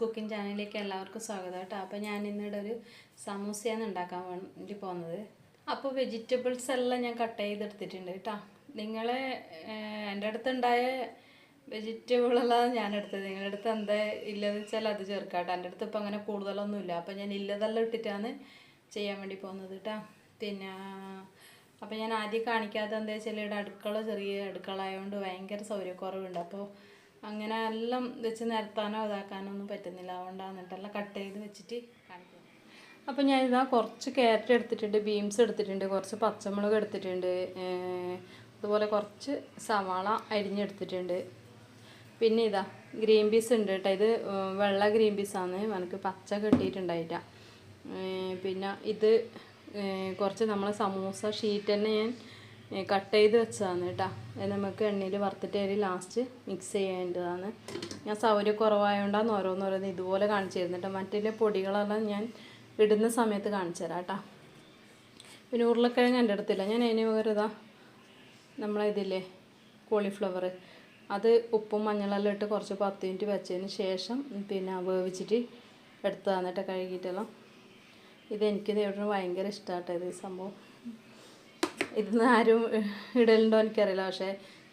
Cooking ചാനലിലേക്ക് എല്ലാവർക്കും സ്വാഗതം കേട്ടോ. അപ്പോൾ ഞാൻ ഇന്നിവിടെ ഒരു സമൂസയാണ് ഉണ്ടാക്കാൻ വേണ്ടി പോകുന്നത്. അപ്പോൾ വെജിറ്റബിൾസ് എല്ലാം ഞാൻ കട്ട് ചെയ്തെടുത്തിട്ടുണ്ട് കേട്ടോ. നിങ്ങളെ എന്റെ അടുത്തുണ്ടായ വെജിറ്റബിളെല്ലാം ഞാൻ എടുത്തത്. നിങ്ങളുടെ അടുത്ത് എന്താ ഇല്ലതെന്ന് വെച്ചാൽ അത് ചേർക്കാം കേട്ടോ. എന്റെ അടുത്ത് ഇപ്പോൾ അങ്ങനെ കൂടുതലൊന്നും ഇല്ല. അപ്പോൾ ഞാൻ ഇല്ലതെല്ലാം ഇട്ടിട്ടാണ് ചെയ്യാൻ വേണ്ടി പോകുന്നത് കേട്ടോ. പിന്നെ അപ്പോൾ ഞാൻ ആദ്യം കാണിക്കാത്ത എന്താ വെച്ചാൽ ഇവിടെ അടുക്കള ചെറിയ അടുക്കള ആയതുകൊണ്ട് ഭയങ്കര സൗകര്യക്കുറവുണ്ട്. അപ്പോൾ അങ്ങനെ എല്ലാം വെച്ച് നിരത്താനോ ഇതാക്കാനോ ഒന്നും പറ്റുന്നില്ല. അതുകൊണ്ടാണ് എന്നിട്ടെല്ലാം കട്ട് ചെയ്ത് വെച്ചിട്ട്. കാണിക്കുന്നത് അപ്പോൾ ഞാൻ ഇതാ കുറച്ച് ക്യാരറ്റ് എടുത്തിട്ടുണ്ട് ബീൻസ് എടുത്തിട്ടുണ്ട് കുറച്ച് പച്ചമുളക് എടുത്തിട്ടുണ്ട് അതുപോലെ കുറച്ച് സവാള അരിഞ്ഞെടുത്തിട്ടുണ്ട്. പിന്നെ ഇതാ ഗ്രീൻ പീസ് ഉണ്ട് കേട്ടോ ഇത് വെള്ള ഗ്രീൻ പീസാണ് എനിക്ക് പച്ച കിട്ടിയിട്ടുണ്ടായിട്ട. പിന്നെ ഇത് കുറച്ച് നമ്മളെ സമൂസ ഷീറ്റ് തന്നെ ഞാൻ കട്ട് ചെയ്ത് വെച്ചതാണ് കേട്ടോ. നമുക്ക് എണ്ണയിൽ വറുത്തിട്ട് അതിൽ ലാസ്റ്റ് മിക്സ് ചെയ്യേണ്ടതാണ്. ഞാൻ സൗകര്യക്കുറവായതുകൊണ്ടാണ് ഓരോന്നോരോന്ന് ഇതുപോലെ കാണിച്ചു തരുന്നത് കേട്ടോ. മറ്റുള്ള പൊടികളെല്ലാം ഞാൻ ഇടുന്ന സമയത്ത് കാണിച്ചു തരാം കേട്ടോ. പിന്നെ ഉരുളക്കിഴങ്ങ് എന്റെ അടുത്തില്ല. ഞാൻ അതിന് ഇതാ നമ്മളെ ഇതില്ലേ കോളിഫ്ലവർ അത് ഉപ്പും മഞ്ഞളെല്ലാം ഇട്ട് കുറച്ച് പത്ത് മിനിറ്റ് വെച്ചതിന് ശേഷം പിന്നെ വേവിച്ചിട്ട് എടുത്തതാണ് കേട്ടോ കഴുകിയിട്ടെല്ലാം. ഇതെനിക്കിത് എവിടെ ഭയങ്കര ഇഷ്ടമാട്ടോ ഇത് സംഭവം. ഇതൊന്നും ആരും ഇടലുണ്ടോ എനിക്കറിയില്ല. പക്ഷേ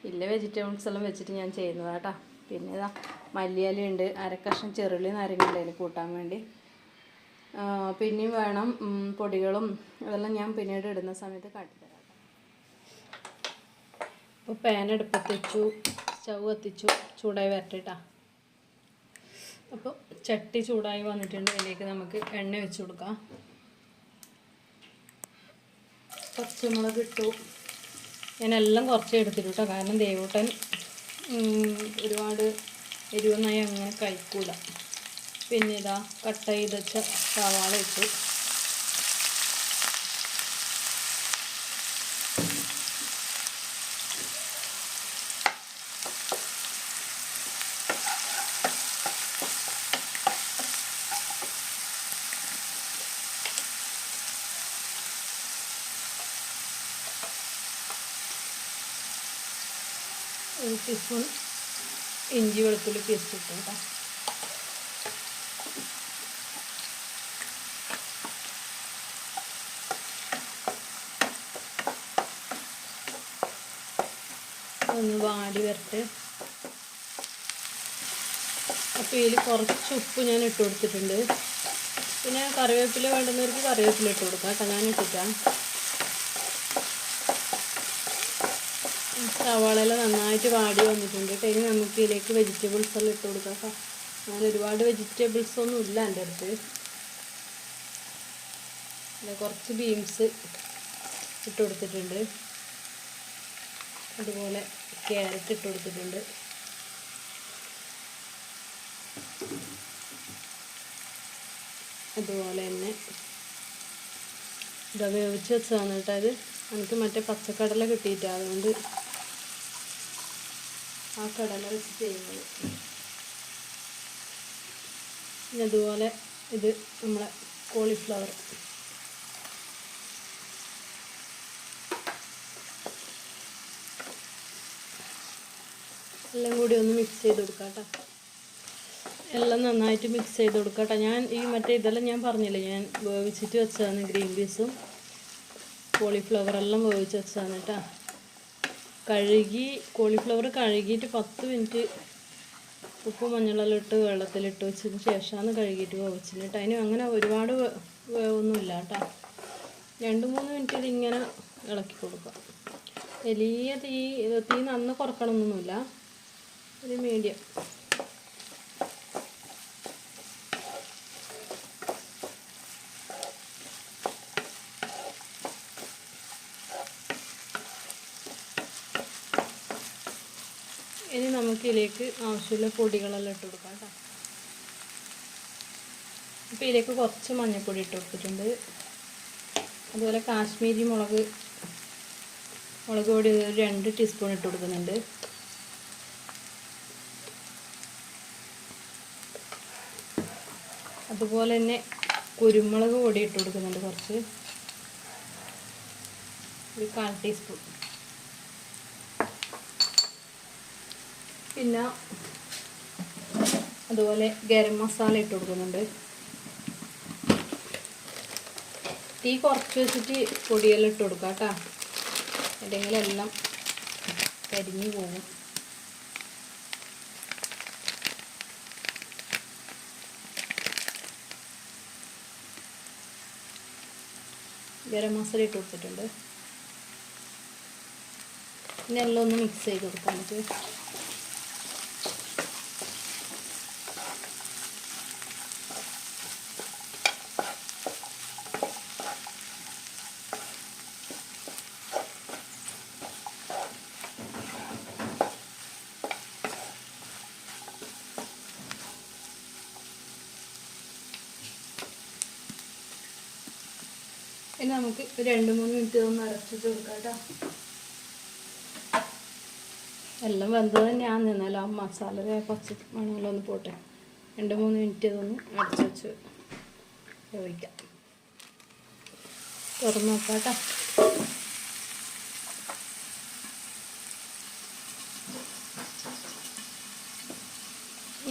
ഇല്ല വെജിറ്റബിൾസ് എല്ലാം വെച്ചിട്ട് ഞാൻ ചെയ്യുന്നതാണ് കേട്ടോ പിന്നെ ഇതാ മല്ലിയിലയുണ്ട്. അരക്കഷ്ണം ചെറുള്ളി നാരങ്ങ കൂട്ടാൻ വേണ്ടി. പിന്നെയും വേണം പൊടികളും അതെല്ലാം ഞാൻ പിന്നീട് ഇടുന്ന സമയത്ത് കാട്ടിത്തരാം അപ്പോൾ പാൻ അടുപ്പത്ത് വെച്ചു സ്റ്റൗ കത്തിച്ചു ചൂടായി വരട്ടെട്ടാ അപ്പോൾ ചട്ടി ചൂടായി വന്നിട്ടുണ്ട്. അതിലേക്ക് നമുക്ക് എണ്ണ വെച്ച് കൊടുക്കാം. പച്ചമുളക് ഇട്ടു. ഞാനെല്ലാം കുറച്ചേ എടുത്തിട്ടു കാരണം ദേവൂട്ടൻ ഒരുപാട് എരിവൊന്നായി അങ്ങനെ കഴിക്കൂല. പിന്നെ ഇതാ കട്ട് ചെയ്ത് വെച്ച സവാള ഇട്ടു. ഒരു ടീസ്പൂൺ ഇഞ്ചി വെളുത്തുള്ളി പേസ്റ്റ് ഇട്ടു കേട്ടോ ഒന്ന് വാടി വരട്ടെ. അപ്പോൾ ഇതിൽ കുറച്ച് ഉപ്പ് ഞാൻ ഇട്ട് കൊടുത്തിട്ടുണ്ട്. പിന്നെ കറിവേപ്പില വേണ്ടുന്നവർക്ക് കറിവേപ്പില ഇട്ട് കൊടുക്കാം. കേട്ടോ ഞാൻ ഇട്ടിട്ടാണ് സവാളയെല്ലാം നന്നായിട്ട് വാടി വന്നിട്ടുണ്ട് കേട്ടോ. ഇനി നമുക്ക് ഇതിലേക്ക് വെജിറ്റബിൾസ് എല്ലാം ഇട്ട് കൊടുക്കാം കേട്ടോ. ഞാൻ ഒരുപാട് വെജിറ്റബിൾസ് ഒന്നും ഇല്ല എന്റെ അടുത്ത്. കുറച്ച് ബീൻസ് ഇട്ട് കൊടുത്തിട്ടുണ്ട്. അതുപോലെ ക്യാരറ്റ് ഇട്ട് കൊടുത്തിട്ടുണ്ട്. അതുപോലെ തന്നെ ഇതാ വേവിച്ച് വെച്ചതാണ് കേട്ടോ അത് എനിക്ക് മറ്റേ പച്ചക്കടല കിട്ടിയിട്ടാണ് അതുകൊണ്ട് ആ കടല വെച്ച് ചെയ്യുന്നത്. പിന്നെ അതുപോലെ ഇത് നമ്മളെ കോളിഫ്ലവർ എല്ലാം കൂടി ഒന്ന് മിക്സ് ചെയ്ത് കൊടുക്കാട്ടോ എല്ലാം നന്നായിട്ട് മിക്സ് ചെയ്ത് കൊടുക്കാട്ടോ ഞാൻ ഈ മറ്റേ ഇതെല്ലാം ഞാൻ പറഞ്ഞില്ലേ ഞാൻ വേവിച്ചിട്ട് വെച്ചതാണ് ഗ്രീൻ പീസും. കോളിഫ്ലവർ എല്ലാം വേവിച്ച് വെച്ചതാണ് കേട്ടോ. കഴുകി കോളിഫ്ലവർ കഴുകിയിട്ട് പത്ത് മിനിറ്റ് ഉപ്പ് മഞ്ഞളെല്ലാം ഇട്ട് വെള്ളത്തിലിട്ട് വെച്ചതിന് ശേഷമാണ് കഴുകിയിട്ട് വേവിച്ചത് കേട്ടോ അതിന് അങ്ങനെ ഒരുപാട് വേവൊന്നുമില്ല കേട്ടോ. രണ്ട് മൂന്ന് മിനിറ്റ് ഇതിങ്ങനെ ഇളക്കി കൊടുക്കാം വലിയ തീ തീ നന്ന് കുറക്കണമെന്നൊന്നുമില്ല ഒരു മീഡിയം നമുക്ക് ഇതിലേക്ക് ആവശ്യമുള്ള പൊടികളെല്ലാം ഇട്ട് കൊടുക്കാം കേട്ടോ. അപ്പോൾ ഇതിലേക്ക് കുറച്ച് മഞ്ഞൾപ്പൊടി ഇട്ട് കൊടുത്തിട്ടുണ്ട്. അതുപോലെ കാശ്മീരി മുളക് മുളക് പൊടി ഒരു രണ്ട് ടീസ്പൂൺ ഇട്ട് കൊടുക്കുന്നുണ്ട്. അതുപോലെ തന്നെ കുരുമുളക് പൊടി ഇട്ട് കൊടുക്കുന്നുണ്ട് കുറച്ച്. ഒരു കാൽ ടീസ്പൂൺ പിന്നെ അതുപോലെ ഗരം മസാല ഇട്ട് കൊടുക്കുന്നുണ്ട്. തീ കുറച്ച് വെച്ചിട്ട് പൊടിയെല്ലാം ഇട്ട് കൊടുക്കാം കേട്ടോ അല്ലെങ്കിൽ എല്ലാം കരിഞ്ഞു പോകും. ഗരം മസാല ഇട്ട് കൊടുത്തിട്ടുണ്ട്. പിന്നെ എല്ലാം ഒന്ന് മിക്സ് ചെയ്ത് കൊടുക്കാം നമുക്ക്. നമുക്ക് രണ്ട് മൂന്ന് മിനിറ്റ് ഒന്ന് അടച്ചിട്ട് കൊടുക്കാം കേട്ടോ. എല്ലാം വെന്തത് തന്നെയാണ് നിന്നാലും ആ മസാല കുറച്ച് മണങ്ങളൊന്ന് പോട്ടെ. രണ്ട് മൂന്ന് മിനിറ്റ് ഇതൊന്ന് അടച്ച് വെച്ച് വേവിക്കാം. തുറന്നു നോക്കാം കേട്ടോ.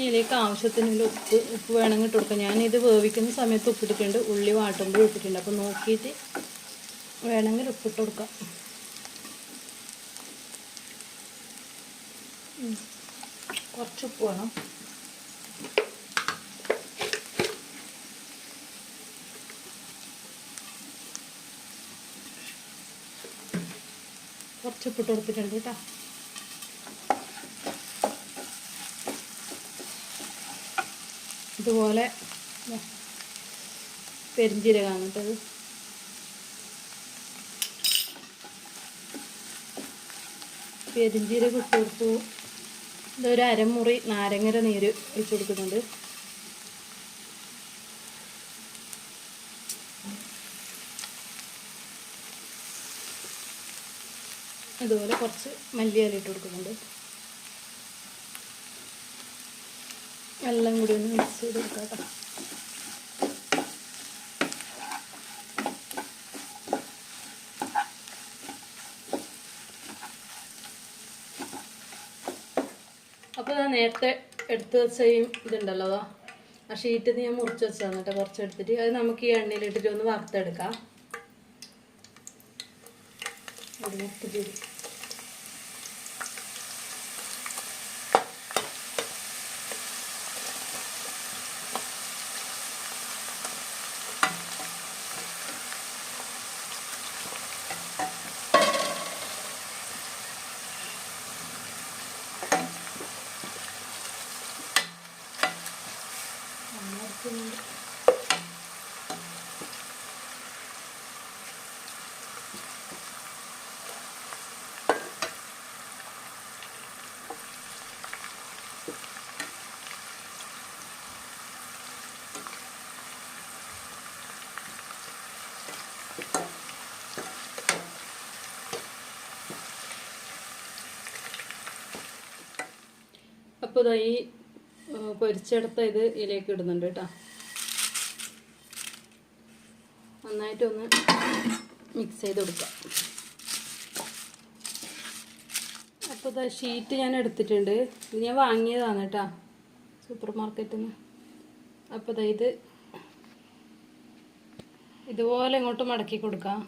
ഇതിലേക്ക് ആവശ്യത്തിനുള്ള ഉപ്പ് ഉപ്പ് വേണമെങ്കിൽ ഇട്ട് കൊടുക്കാം. ഞാനിത് വേവിക്കുന്ന സമയത്ത് ഉപ്പിട്ടിട്ടുണ്ട്. ഉള്ളി വാട്ടുമ്പോൾ ഇട്ടിട്ടുണ്ട്. അപ്പോൾ നോക്കിയിട്ട് വേണമെങ്കിൽ ഉപ്പിട്ട് കൊടുക്കാം. കുറച്ച് ഉപ്പ് വേണം. കുറച്ച് ഉപ്പിട്ട് കൊടുത്തിട്ടുണ്ട് കേട്ടോ. ഇതുപോലെ പെരിഞ്ചീരകമാണ് കേട്ടത് പെരിഞ്ചീരകം ഇട്ട് കൊടുത്തു. ഇതൊരു അരമുറി നാരങ്ങര നീര് ഒഴിച്ച് കൊടുക്കുന്നുണ്ട്. അതുപോലെ കുറച്ച് മല്ലിയില ഇട്ട് കൊടുക്കുന്നുണ്ട്. എല്ലാം കൂടി ഒന്ന് മിക്സ് ചെയ്ത് കൊടുക്കാം കേട്ടോ അപ്പോൾ ഞാൻ നേരത്തെ എടുത്ത് വെച്ച ഈ ഇതുണ്ടല്ലോ അതോ? ആ ഷീറ്റ് ഞാൻ മുറിച്ച് വെച്ചതാണ് കേട്ടോ കുറച്ച് എടുത്തിട്ട് അത് നമുക്ക് ഈ എണ്ണയിലിട്ടിട്ട് ഒന്ന് വറുത്തെടുക്കാം. ഒരു മുപ്പത് രൂപ അപ്പോൾ ഇതാ ഈ ആ, പൊരിച്ചെടുത്ത ഇത് ഇതിലേക്ക് ഇടുന്നുണ്ട് കേട്ടോ. നന്നായിട്ടൊന്ന് മിക്സ് ചെയ്ത് കൊടുക്കാം. അപ്പോൾ ഇതാ ഷീറ്റ് ഞാൻ എടുത്തിട്ടുണ്ട്. ഇത് ഞാൻ വാങ്ങിയതാണ് കേട്ടോ സൂപ്പർ മാർക്കറ്റിൽ നിന്ന് അപ്പോൾ ഇതാ ഇത് ഇതുപോലെ ഇങ്ങോട്ട് മടക്കി കൊടുക്കാം.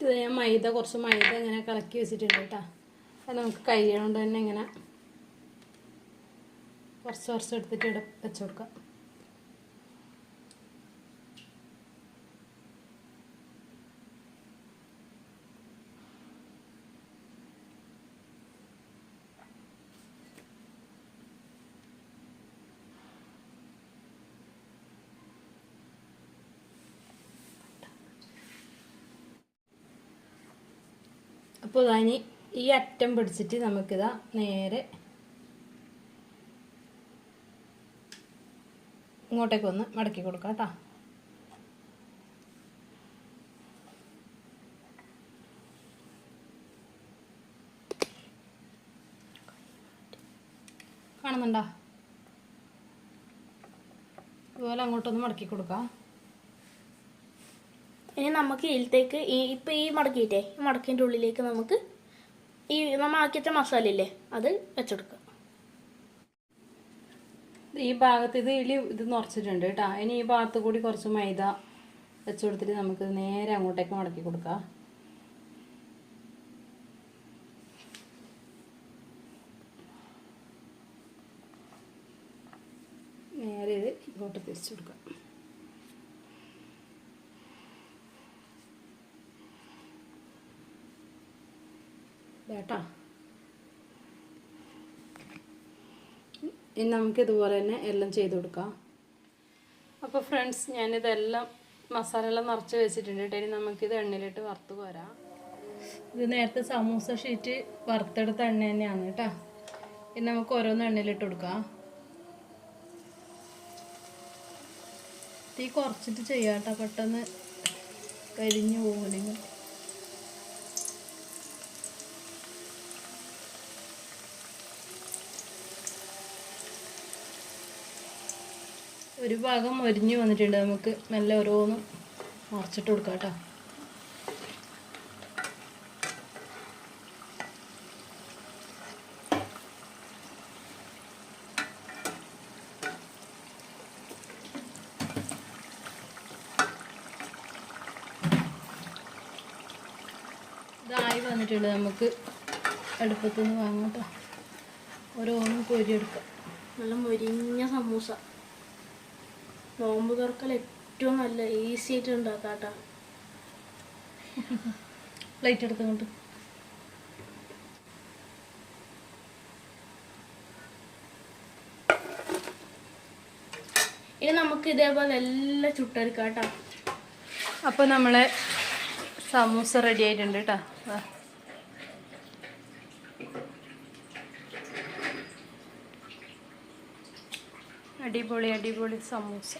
ഇത് ഞാൻ മൈദ കുറച്ച് മൈദ ഇങ്ങനെ കലക്കി വെച്ചിട്ടുണ്ട് കേട്ടോ. അത് നമുക്ക് കൈ കൊണ്ട് തന്നെ ഇങ്ങനെ കുറച്ച് കുറച്ച് എടുത്തിട്ട് ഇട വെച്ച് കൊടുക്കാം. അപ്പോൾ ഇനി ഈ അറ്റം പിടിച്ചിട്ട് നമുക്കിതാ നേരെ ഇങ്ങോട്ടേക്ക് ഒന്ന് മടക്കി കൊടുക്കാം കേട്ടോ. കാണുന്നുണ്ടോ? ഇതുപോലെ അങ്ങോട്ടൊന്ന് മടക്കി കൊടുക്കാം. ഇനി നമുക്ക് ഇതിലത്തേക്ക് ഈ ഇപ്പം ഈ മടക്കിയിട്ടേ മടക്കിന്റെ ഉള്ളിലേക്ക് നമുക്ക് ഈ നമ്മൾ ആക്കി മസാല ഇല്ലേ അത് വെച്ചെടുക്കുക. ഈ ഭാഗത്ത് ഇത് ഇളി ഇത് നിറച്ചിട്ടുണ്ട് കേട്ടോ. ഇനി ഈ ഭാഗത്ത് കൂടി കുറച്ച് മൈദ വെച്ച് കൊടുത്തിട്ട് നമുക്ക് നേരെ അങ്ങോട്ടേക്ക് മടക്കി കൊടുക്കാം. നേരെ ഇത് ഇങ്ങോട്ട് തിരിച്ചു കൊടുക്കാം. കേട്ടോ ഇനി നമുക്ക് ഇതുപോലെ തന്നെ എല്ലാം ചെയ്ത് കൊടുക്കാം. അപ്പോൾ ഫ്രണ്ട്സ് ഞാനിതെല്ലാം മസാലയെല്ലാം നിറച്ച് വെച്ചിട്ടുണ്ട് കേട്ടോ. ഇനി നമുക്കിത് എണ്ണയിലിട്ട് വറുത്ത് പോരാം ഇത് നേരത്തെ സമൂസ ഷീറ്റ് വറുത്തെടുത്ത എണ്ണ തന്നെയാണ് കേട്ടോ. ഇനി നമുക്ക് ഓരോന്ന് എണ്ണയിലിട്ട് കൊടുക്കാം. തീ കുറച്ചിട്ട് ചെയ്യാം കേട്ടോ. പെട്ടെന്ന് കരിഞ്ഞു പോകുന്നെങ്കിൽ ഒരു ഭാഗം മൊരിഞ്ഞു വന്നിട്ടുണ്ട് നമുക്ക് നല്ല ഓരോന്നും മറച്ചിട്ട് കൊടുക്കാം കേട്ടോ. ഇതായി വന്നിട്ടുണ്ട് നമുക്ക് അടുപ്പത്തുനിന്ന് വാങ്ങാം കേട്ടോ. ഓരോന്നും കോരിയെടുക്കാം. നല്ല മൊരിഞ്ഞ സമൂസ. നോമ്പ് തുറക്കൽ ഏറ്റവും നല്ല ഈസി ആയിട്ട് ഉണ്ടാക്കാട്ടാ കേട്ടോ പ്ലേറ്റ് എടുത്തുകൊണ്ട് ഇനി നമുക്ക് ഇതേപോലെ എല്ലാം ചുട്ടെടുക്കാം കേട്ടോ അപ്പോൾ നമ്മളെ സമൂസ റെഡി ആയിട്ടുണ്ട് കേട്ടോ അടിപൊളി അടിപൊളി സമൂസ.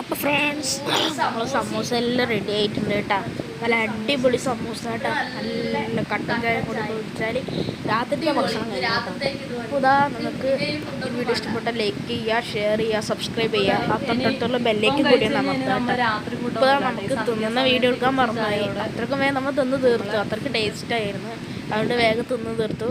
അപ്പോൾ ഫ്രണ്ട്സ് നമ്മൾ സമൂസ എല്ലാം റെഡി ആയിട്ടുണ്ട് കേട്ടോ. നല്ല അടിപൊളി സമൂസ കേട്ടോ. നല്ല കട്ടൻ ചായ കൂടി കുടിച്ചാൽ രാത്രിത്തെ ഭക്ഷണം അപ്പോൾ ഇതാ നമുക്ക് ഈ വീഡിയോ ഇഷ്ടപ്പെട്ട ലൈക്ക് ചെയ്യുക ഷെയർ ചെയ്യുക സബ്സ്ക്രൈബ് ചെയ്യുക. തൊട്ടടുത്തുള്ള ബെല്ലേക്ക് കൂടി നമുക്ക് ഇപ്പോൾ നമുക്ക് തിന്നുന്ന വീഡിയോ എടുക്കാൻ പറഞ്ഞു അത്രക്കും വേഗം നമ്മൾ തിന്ന് തീർത്തു. അത്രയ്ക്ക് ടേസ്റ്റ് ആയിരുന്നു. അതുകൊണ്ട് വേഗം തിന്ന് തീർത്തു.